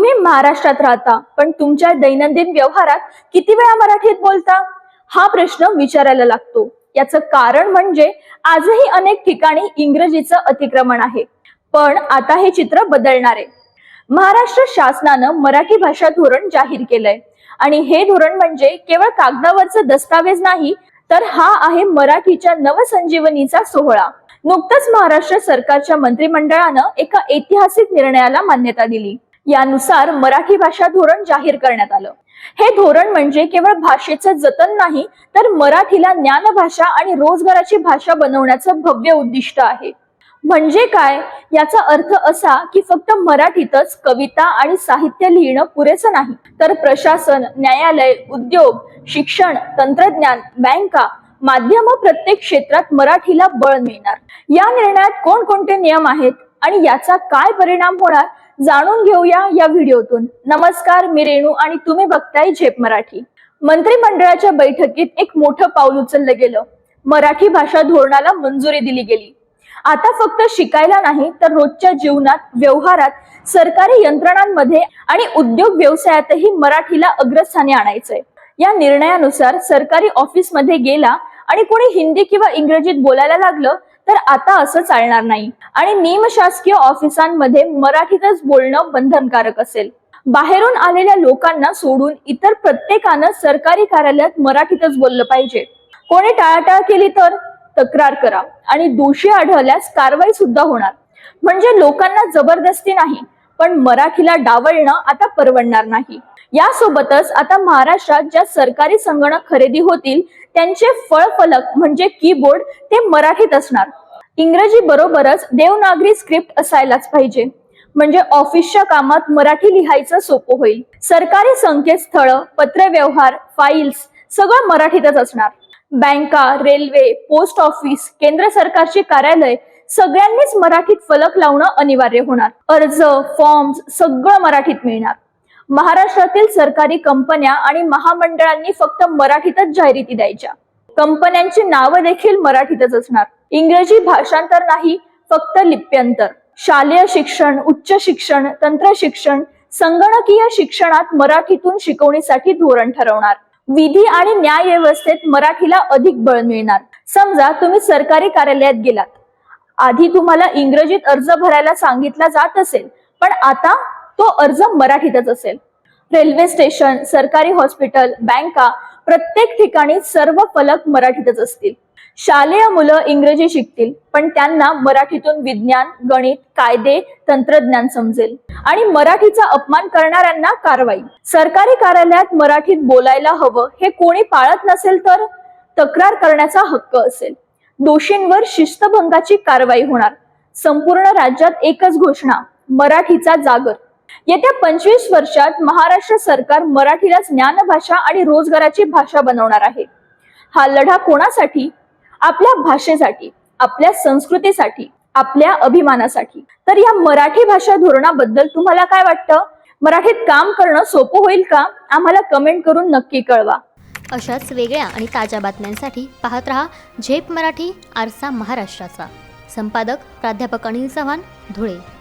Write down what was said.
तुम्ही महाराष्ट्रात राहता पण तुमच्या दैनंदिन व्यवहारात किती वेळा मराठीत बोलता? हा प्रश्न विचारायला लागतो. याचं कारण म्हणजे आजही अनेक ठिकाणी इंग्रजीचं अतिक्रमण आहे. पण आता हे चित्र बदलणार आहे. महाराष्ट्र शासनानं मराठी भाषा धोरण जाहीर केलंय. आणि हे धोरण म्हणजे केवळ कागदावरचं दस्तावेज नाही तर हा आहे मराठीच्या नवसंजीवनीचा सोहळा. नुकतंच महाराष्ट्र सरकारच्या मंत्रिमंडळानं एका ऐतिहासिक निर्णयाला मान्यता दिली. यानुसार मराठी भाषा धोरण जाहीर करण्यात आलं. हे धोरण म्हणजे केवळ भाषेचं जतन नाही तर मराठीला ज्ञानभाषा आणि रोजगाराची भाषा बनवण्याचं भव्य उद्दिष्ट आहे. म्हणजे काय? याचा अर्थ असा की फक्त मराठीतच कविता आणि साहित्य लिहिणं पुरेसं नाही तर प्रशासन न्यायालय उद्योग शिक्षण तंत्रज्ञान बँका माध्यम प्रत्येक क्षेत्रात मराठीला बळ मिळणार. या निर्णयात कोणकोणते नियम आहेत आणि याचा काय परिणाम होणार? जाणून घेऊया या व्हिडिओतून. नमस्कार मी रेणू आणि तुम्ही बघताय झेप मराठी. मंत्रिमंडळाच्या बैठकीत एक मोठं पाऊल उचललं गेलं. मराठी भाषा धोरणाला मंजुरी दिली गेली. आता फक्त शिकायला नाही तर रोजच्या जीवनात व्यवहारात सरकारी यंत्रणांमध्ये आणि उद्योग व्यवसायातही मराठीला अग्रस्थानी आणायचंय. या निर्णयानुसार सरकारी ऑफिसमध्ये गेला आणि कोणी हिंदी किंवा इंग्रजीत बोलायला लागलं तर आता असं चालणार नाही. आणि निमशासकीय ऑफिसांमध्ये मराठीतच बोलणं बंधनकारक असेल. बाहेरून आलेल्या लोकांना सोडून इतर प्रत्येकानं सरकारी कार्यालयात मराठीतच बोललं पाहिजे. कोणी टाळाटाळ केली तर? तक्रार करा. आणि दोषी आढळल्यास कारवाई सुद्धा होणार. म्हणजे लोकांना जबरदस्ती नाही. पण मराठीला डावलणं आता परवडणार नाही. यासोबतच आता महाराष्ट्रात ज्या सरकारी संगणक खरेदी होतील त्यांचे फळफलक म्हणजे कीबोर्ड ते मराठीत असणार. इंग्रजी बरोबरच देवनागरी स्क्रिप्ट असायलाच पाहिजे. म्हणजे ऑफिसच्या कामात मराठी लिहायचं सोपं होईल. सरकारी संकेतस्थळ पत्रव्यवहार फाईल्स सगळं मराठीतच असणार. बँका रेल्वे पोस्ट ऑफिस केंद्र सरकारची कार्यालय सगळ्यांनीच मराठीत फलक लावणं अनिवार्य होणार. अर्ज फॉर्म्स सगळं मराठीत मिळणार. महाराष्ट्रातील सरकारी कंपन्या आणि महामंडळांनी फक्त मराठीतच जाहिराती द्यायच्या. कंपन्यांची नावं देखील मराठीतच असणार. इंग्रजी भाषांतर नाही फक्त लिप्यंतर. शालेय शिक्षण उच्च शिक्षण तंत्र शिक्षण संगणकीय शिक्षणात मराठीतून शिकवणीसाठी धोरण ठरवणार. विधी आणि न्याय व्यवस्थेत मराठीला अधिक बळ मिळणार. समजा तुम्ही सरकारी कार्यालयात गेलात. आधी तुम्हाला इंग्रजीत अर्ज भरायला सांगितला जात असेल पण आता तो अर्ज मराठीतच असेल. रेल्वे स्टेशन सरकारी हॉस्पिटल बँका प्रत्येक ठिकाणी सर्व फलक मराठीतच असतील. शालेय मुलं इंग्रजी शिकतील पण त्यांना मराठीतून विज्ञान गणित कायदे तंत्रज्ञान समजेल. आणि मराठीचा अपमान करणाऱ्यांना कारवाई. सरकारी कार्यालयात मराठीत बोलायला हवं हे कोणी पाळत नसेल तर तक्रार करण्याचा हक्क असेल. दोषींवर शिस्तभंगाची कारवाई होणार. संपूर्ण राज्यात एकच घोषणा मराठीचा जागर. येत्या पंचवीस वर्षात महाराष्ट्र सरकार मराठीला ज्ञानभाषा आणि रोजगाराची भाषा बनवणार आहे. हा लढा कोणासाठी? आपल्या भाषेसाठी आपल्या संस्कृतीसाठी आपल्या अभिमानासाठी. तर या मराठी भाषा धोरणाबद्दल तुम्हाला काय वाटतं? मराठीत काम करणं सोपं होईल का? आम्हाला कमेंट करून नक्की कळवा. अशाच वेगळ्या आणि ताज्या बातम्यांसाठी पाहत रहा झेप मराठी आरसा महाराष्ट्राचा. संपादक प्राध्यापक अनिल चव्हाण धुळे.